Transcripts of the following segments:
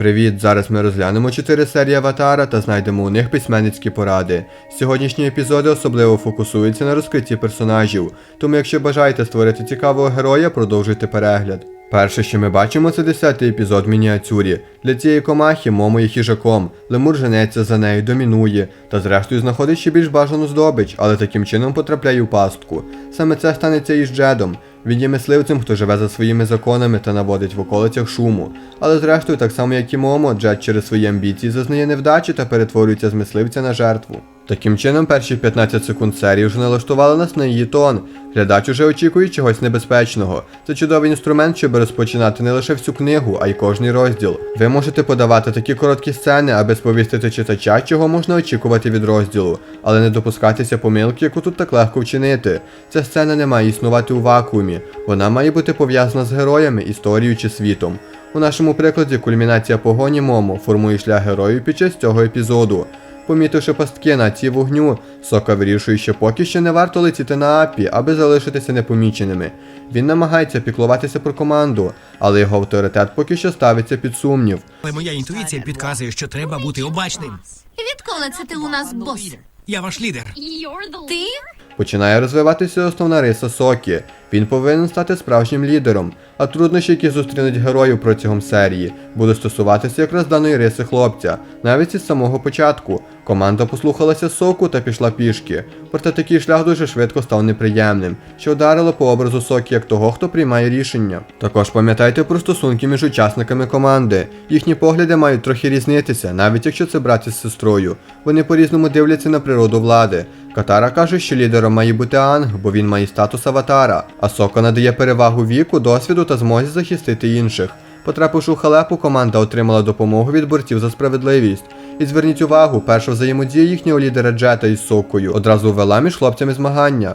Привіт! Зараз ми розглянемо 4 серії Аватара та знайдемо у них письменницькі поради. Сьогоднішні епізоди особливо фокусуються на розкритті персонажів, тому якщо бажаєте створити цікавого героя, продовжуйте перегляд. Перше, що ми бачимо, це 10-й епізод мініатюрі. Для цієї комахи Момо є хижаком, лемур женеться за нею, домінує, та зрештою знаходить ще більш бажану здобич, але таким чином потрапляє у пастку. Саме це станеться і з Джедом. Він є мисливцем, хто живе за своїми законами та наводить в околицях шуму. Але зрештою, так само як і Момо, Джет через свої амбіції зазнає невдачі та перетворюється з мисливця на жертву. Таким чином, перші 15 секунд серії вже налаштували нас на її тон. Глядач уже очікує чогось небезпечного. Це чудовий інструмент, щоб розпочинати не лише всю книгу, а й кожний розділ. Ви можете подавати такі короткі сцени, аби сповістити читача, чого можна очікувати від розділу, але не допускатися помилки, яку тут так легко вчинити. Ця сцена не має існувати у вакуумі, вона має бути пов'язана з героями, історією чи світом. У нашому прикладі кульмінація погоні Момо формує шлях героїв під час цього епізоду. Помітивши пастки на ці вогню, Сока вирішує, що поки що не варто летіти на апі, аби залишитися непоміченими. Він намагається піклуватися про команду, але його авторитет поки що ставиться під сумнів. Але моя інтуїція підказує, що треба бути обачним. Відколи це ти у нас бос? Я ваш лідер. Ти? Починає розвиватися основна риса Сокі. Він повинен стати справжнім лідером, а труднощі, які зустрінуть героїв протягом серії, будуть стосуватися якраз даної риси хлопця, навіть із самого початку. Команда послухалася соку та пішла пішки. Проте такий шлях дуже швидко став неприємним, що ударило по образу Сокі як того, хто приймає рішення. Також пам'ятайте про стосунки між учасниками команди. Їхні погляди мають трохи різнитися, навіть якщо це брат із сестрою. Вони по-різному дивляться на природу влади. Катара каже, що лідером має бути Анг, бо він має статус аватара, а Сока надає перевагу віку, досвіду та змозі захистити інших. Потрапивши у халепу, команда отримала допомогу від борців за справедливість. І зверніть увагу, перша взаємодія їхнього лідера Джета із Сокою одразу ввела між хлопцями змагання.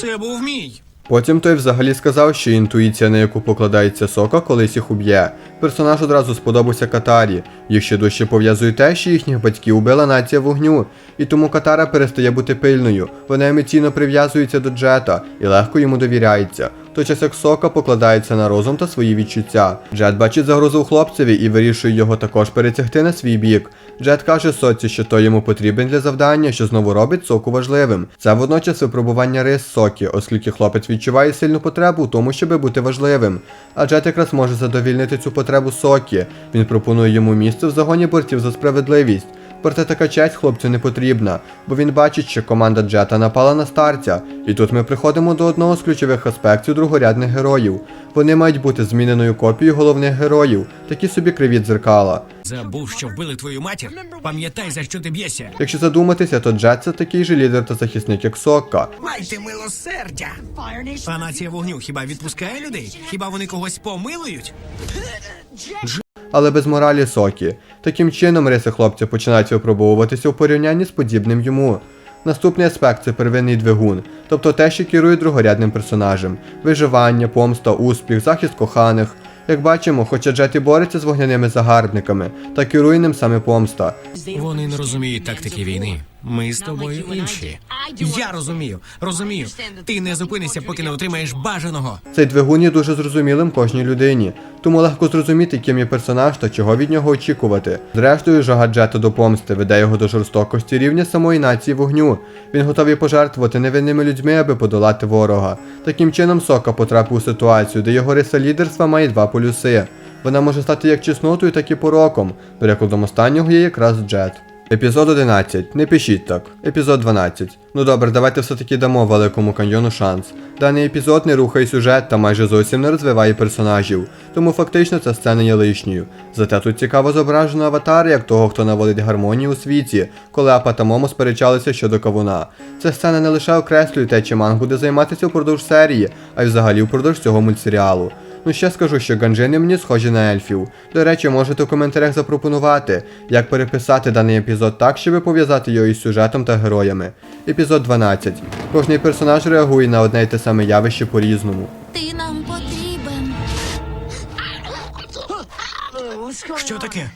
Це був мій. Потім той взагалі сказав, що інтуїція, на яку покладається сока, колись їх уб'є. Персонаж одразу сподобався Катарі. Їх ще дужче пов'язує те, що їхніх батьків убила нація вогню, і тому Катара перестає бути пильною. Вона емоційно прив'язується до Джета і легко йому довіряється. Той час як сока покладається на розум та свої відчуття. Джет бачить загрозу у хлопцеві і вирішує його також перетягти на свій бік. Джет каже Соці, що той йому потрібен для завдання, що знову робить соку важливим. Це водночас випробування рис сокі, оскільки хлопець відчуває сильну потребу в тому, щоб бути важливим. А Джет якраз може задовільнити цю потребу сокі. Він пропонує йому місце в загоні борців за справедливість. Проте така честь хлопцю не потрібна, бо він бачить, що команда Джета напала на старця. І тут ми приходимо до одного з ключових аспектів другорядних героїв. Вони мають бути зміненою копією головних героїв, такі собі криві дзеркала. Забув, що вбили твою матір. Пам'ятай, за що ти б'єшся. Якщо задуматися, то Джет це такий же лідер та захисник, як Сокка. Майте милосердя. А нація вогню хіба відпускає людей? Хіба вони когось помилують? Але без моралі Сокі. Таким чином риси хлопця починають випробовуватися у порівнянні з подібним йому. Наступний аспект це первинний двигун, тобто те, що керує другорядним персонажем: виживання, помста, успіх, захист коханих. Як бачимо, хоча Джеті бореться з вогняними загарбниками, та керує ним саме помста. Вони не розуміють тактики війни. Ми з тобою інші. Я розумію, розумію. Ти не зупинишся, поки не отримаєш бажаного. Цей двигун є дуже зрозумілим кожній людині, тому легко зрозуміти, ким є персонаж та чого від нього очікувати. Зрештою, жага Джета до помсти веде його до жорстокості рівня самої нації вогню. Він готовий пожертвувати невинними людьми, аби подолати ворога. Таким чином, Сока потрапив у ситуацію, де його риса лідерства має два полюси. Вона може стати як чеснотою, так і пороком. Прикладом останнього є якраз Джет. Епізод 11. Не пишіть так. Епізод 12. Ну добре, давайте все-таки дамо великому каньйону шанс. Даний епізод не рухає сюжет та майже зовсім не розвиває персонажів, тому фактично ця сцена є лишньою. Зате тут цікаво зображено аватар як того, хто наводить гармонію у світі, коли Апа та Момо сперечалися щодо кавуна. Ця сцена не лише окреслює те, чим Манг буде займатися впродовж серії, а й взагалі впродовж цього мультсеріалу. Ну ще скажу, що ганджини мені схожі на ельфів. До речі, можете в коментарях запропонувати, як переписати даний епізод так, щоб пов'язати його із сюжетом та героями. Епізод 12. Кожний персонаж реагує на одне й те саме явище по-різному. Ти нам потрібен. Що таке?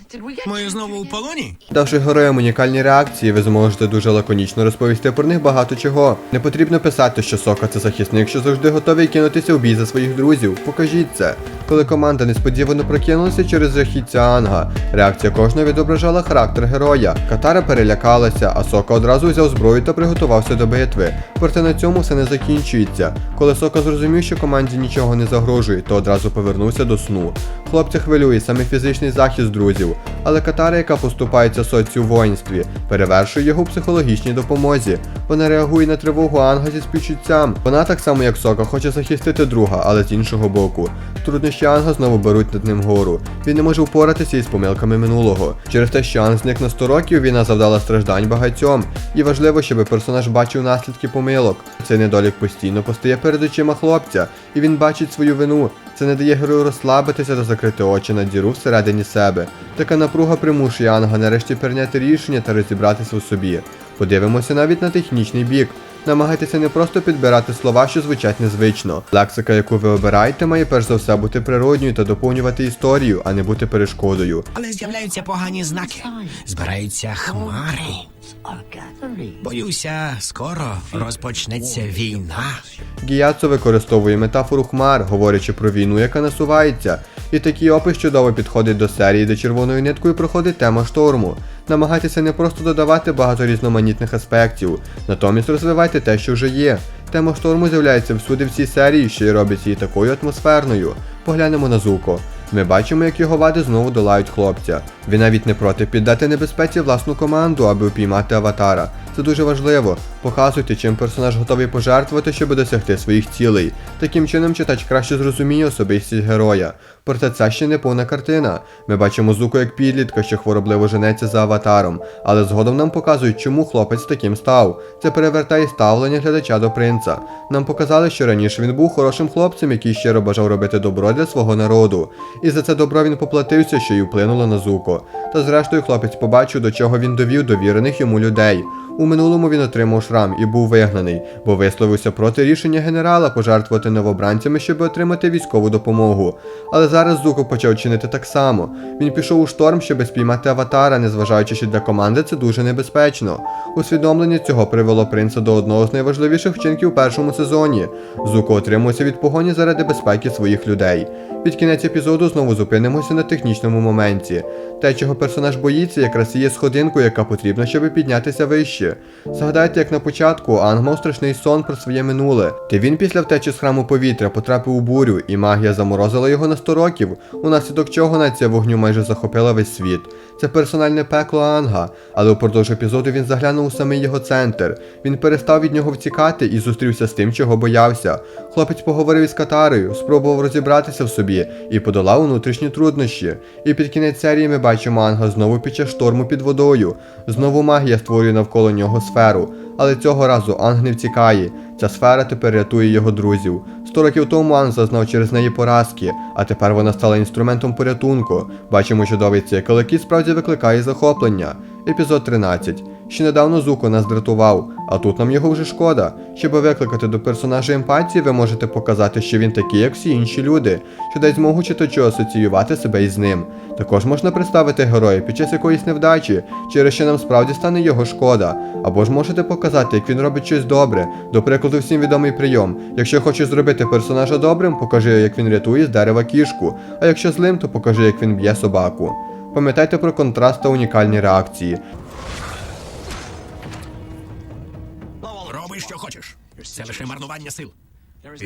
Ми знову у полоні? Давши героям унікальні реакції, ви зможете дуже лаконічно розповісти про них багато чого. Не потрібно писати, що Сока це захисник, що завжди готовий кинутися в бій за своїх друзів. Покажіть це. Коли команда несподівано прокинулася через жахіття Анга, реакція кожного відображала характер героя. Катара перелякалася, а Сока одразу взяв зброю та приготувався до битви. Проте на цьому все не закінчується. Коли Сока зрозумів, що команді нічого не загрожує, то одразу повернувся до сну. Хлопця хвилює саме фізичний захист друзів, але Катара, яка поступається соці у воїнстві, перевершує його у психологічній допомозі. Вона реагує на тривогу Анга зі співчуттям. Вона так само, як Сока, хоче захистити друга, але з іншого боку. Труднощі Анга знову беруть над ним гору. Він не може впоратися із помилками минулого. Через те, що Анг зник на 100 років, війна завдала страждань багатьом. І важливо, щоб персонаж бачив наслідки помилок. Цей недолік постійно постає перед очима хлопця, і він бачить свою вину. Це не дає герою розслабитися та закрити очі на діру всередині себе. Така напруга примушує Анга нарешті прийняти рішення та розібратися у собі. Подивимося навіть на технічний бік. Намагайтеся не просто підбирати слова, що звучать незвично. Лексика, яку ви обираєте, має перш за все бути природньою та доповнювати історію, а не бути перешкодою. Але з'являються погані знаки. Збираються хмари. Боюся, скоро розпочнеться війна. Гіяцо використовує метафору хмар, говорячи про війну, яка насувається. І такий опис чудово підходить до серії, де червоною ниткою проходить тема шторму. Намагайтеся не просто додавати багато різноманітних аспектів, натомість розвивайте те, що вже є. Тема шторму з'являється всюди в цій серії, що й робить її такою атмосферною. Поглянемо на Зуко. Ми бачимо, як його вади знову долають хлопця. Він навіть не проти піддати небезпеці власну команду, аби упіймати аватара. Це дуже важливо. Показуйте, чим персонаж готовий пожертвувати, щоб досягти своїх цілей. Таким чином читач краще зрозуміє особистість героя. Проте це ще не повна картина. Ми бачимо Зуко як підлітка, що хворобливо женеться за аватаром, але згодом нам показують, чому хлопець таким став. Це перевертає ставлення глядача до принца. Нам показали, що раніше він був хорошим хлопцем, який щиро бажав робити добро для свого народу. І за це добро він поплатився, що й вплинуло на Зуко. Та зрештою хлопець побачив, до чого він довів довірених йому людей. У минулому він отримав шрам і був вигнаний, бо висловився проти рішення генерала пожертвувати новобранцями, щоб отримати військову допомогу. Але зараз Зуко почав чинити так само. Він пішов у шторм, щоб спіймати аватара, незважаючи, що для команди це дуже небезпечно. Усвідомлення цього привело принца до одного з найважливіших вчинків у першому сезоні. Зуко отримується від погоні заради безпеки своїх людей. Під кінець епізоду знову зупинимося на технічному моменті. Те, чого персонаж боїться, якраз і є сходинкою, яка потрібна, щоб піднятися вище. Згадайте, як на початку Анг мав страшний сон про своє минуле. Та він після втечі з храму повітря потрапив у бурю, і магія заморозила його на 100 років, унаслідок чого нація вогню майже захопила весь світ. Це персональне пекло Анга, але упродовж епізоду він заглянув у самий його центр. Він перестав від нього втікати і зустрівся з тим, чого боявся. Хлопець поговорив із Катарою, спробував розібратися в собі і подолав внутрішні труднощі. І під кінець серії ми бачимо Анга знову під час шторму під водою. Знову магія створює навколо нього сферу. Але цього разу Анг не втікає. Ця сфера тепер рятує його друзів. Сто років тому Анг зазнав через неї поразки, а тепер вона стала інструментом порятунку. Бачимо чудовий цикл, справді викликає захоплення. Епізод 13. Ще недавно Зуко нас дратував, а тут нам його вже шкода. Щоб викликати до персонажа емпатії, ви можете показати, що він такий, як всі інші люди, що дасть змогу читачу асоціювати себе із ним. Також можна представити героя під час якоїсь невдачі, через що нам справді стане його шкода. Або ж можете показати, як він робить щось добре. До прикладу, всім відомий прийом. Якщо хочеш зробити персонажа добрим, покажи, як він рятує з дерева кішку, а якщо злим, то покажи, як він б'є собаку. Пам'ятайте про контраст та унікальні реакції. Роби, що хочеш. Це лише марнування сил.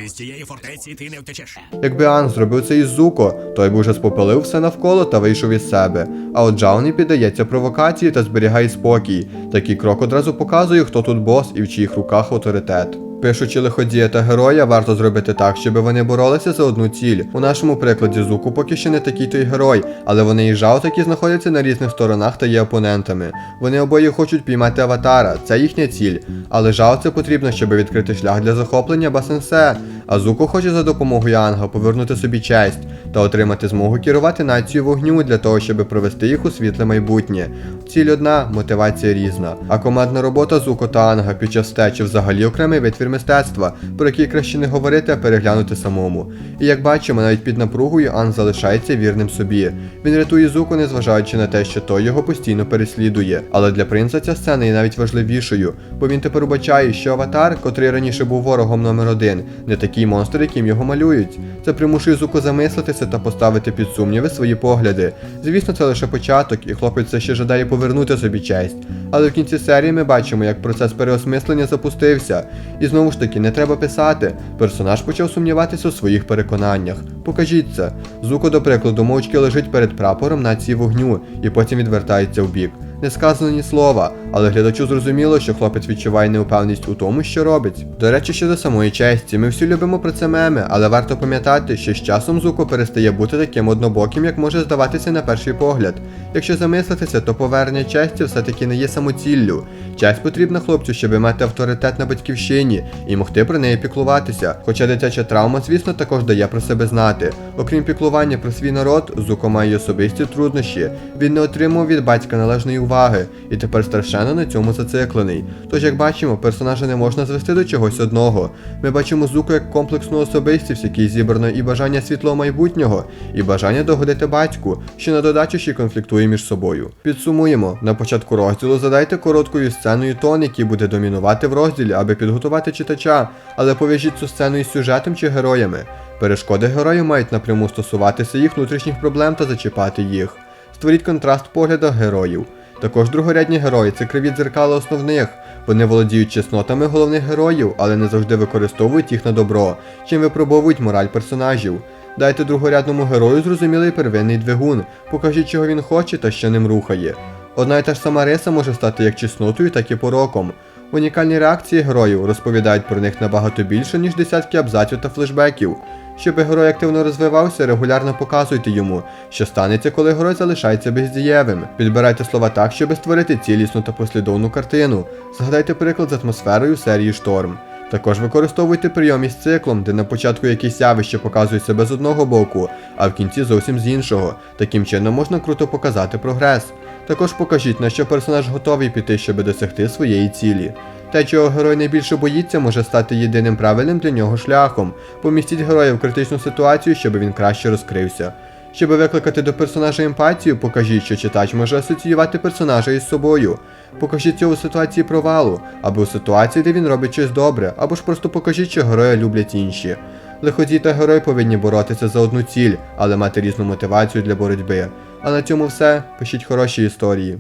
Із цієї фортеці ти не втечеш. Якби Ан зробив це із Зуко, той би вже спопилив все навколо та вийшов із себе. А от Джауні піддається провокації та зберігає спокій. Такий крок одразу показує, хто тут бос і в чиїх руках авторитет. Пишучи лиходія та героя, варто зробити так, щоб вони боролися за одну ціль. У нашому прикладі Зуку поки що не такий той герой, але вони і Жао такі знаходяться на різних сторонах та є опонентами. Вони обоє хочуть піймати аватара, це їхня ціль. Але Жао це потрібно, щоб відкрити шлях для захоплення Басенсе. А Зуку хоче за допомогою Анга повернути собі честь. Та отримати змогу керувати нацією вогню для того, щоб провести їх у світле майбутнє. Ціль одна, мотивація різна. А командна робота Зуко та Анга під час втечі взагалі окремий витвір мистецтва, про який краще не говорити, а переглянути самому. І як бачимо, навіть під напругою Ан залишається вірним собі. Він рятує Зуко, незважаючи на те, що той його постійно переслідує. Але для принца ця сцена є навіть важливішою, бо він тепер убачає, що аватар, котрий раніше був ворогом номер один, не такий монстр, яким його малюють. Це примушує Зуко замислитися та поставити під сумніви свої погляди. Звісно, це лише початок, і хлопець все ще жадає повернути собі честь. Але в кінці серії ми бачимо, як процес переосмислення запустився. І знову ж таки, не треба писати. Персонаж почав сумніватися у своїх переконаннях. Покажіть це. Зуко, до прикладу, мовчки лежить перед прапором нації вогню і потім відвертається в бік. Не сказано ні слова, але глядачу зрозуміло, що хлопець відчуває неупевність у тому, що робить. До речі, щодо самої честі, ми всі любимо про це меми, але варто пам'ятати, що з часом Зуко перестає бути таким однобоким, як може здаватися на перший погляд. Якщо замислитися, то повернення честі все-таки не є самоціллю. Честь потрібна хлопцю, щоб мати авторитет на батьківщині і могти про неї піклуватися. Хоча дитяча травма, звісно, також дає про себе знати. Окрім піклування про свій народ, Зуко має особисті труднощі. Він не отримав від батька належної уваги і тепер страшенно на цьому зациклений. Тож, як бачимо, персонажа не можна звести до чогось одного. Ми бачимо Зуко як комплексну особистість, в якій зібрано і бажання світлого майбутнього, і бажання догодити батьку, що на додачу ще конфліктує між собою. Підсумуємо, на початку розділу задайте короткою сценою тон, який буде домінувати в розділі, аби підготувати читача, але пов'яжіть цю сцену із сюжетом чи героями. Перешкоди героїв мають напряму стосуватися їх внутрішніх проблем та зачіпати їх. Створіть контраст в поглядах героїв. Також другорядні герої це криві дзеркала основних. Вони володіють чеснотами головних героїв, але не завжди використовують їх на добро, чим випробовують мораль персонажів. Дайте другорядному герою зрозумілий первинний двигун, покажіть, чого він хоче та що ним рухає. Одна й та ж сама риса може стати як чеснотою, так і пороком. Унікальні реакції героїв розповідають про них набагато більше, ніж десятки абзаців та флешбеків. Щоб герой активно розвивався, регулярно показуйте йому, що станеться, коли герой залишається бездієвим. Підбирайте слова так, щоб створити цілісну та послідовну картину. Згадайте приклад з атмосферою серії Шторм. Також використовуйте прийом із циклом, де на початку якісь явище показують себе з одного боку, а в кінці зовсім з іншого. Таким чином можна круто показати прогрес. Також покажіть, на що персонаж готовий піти, щоб досягти своєї цілі. Те, чого герой найбільше боїться, може стати єдиним правильним для нього шляхом. Помістіть героя в критичну ситуацію, щоб він краще розкрився. Щоб викликати до персонажа емпатію, покажіть, що читач може асоціювати персонажа із собою. Покажіть цього у ситуації провалу, або у ситуації, де він робить щось добре, або ж просто покажіть, що героя люблять інші. Лиходій та герой повинні боротися за одну ціль, але мати різну мотивацію для боротьби. А на цьому все. Пишіть хороші історії.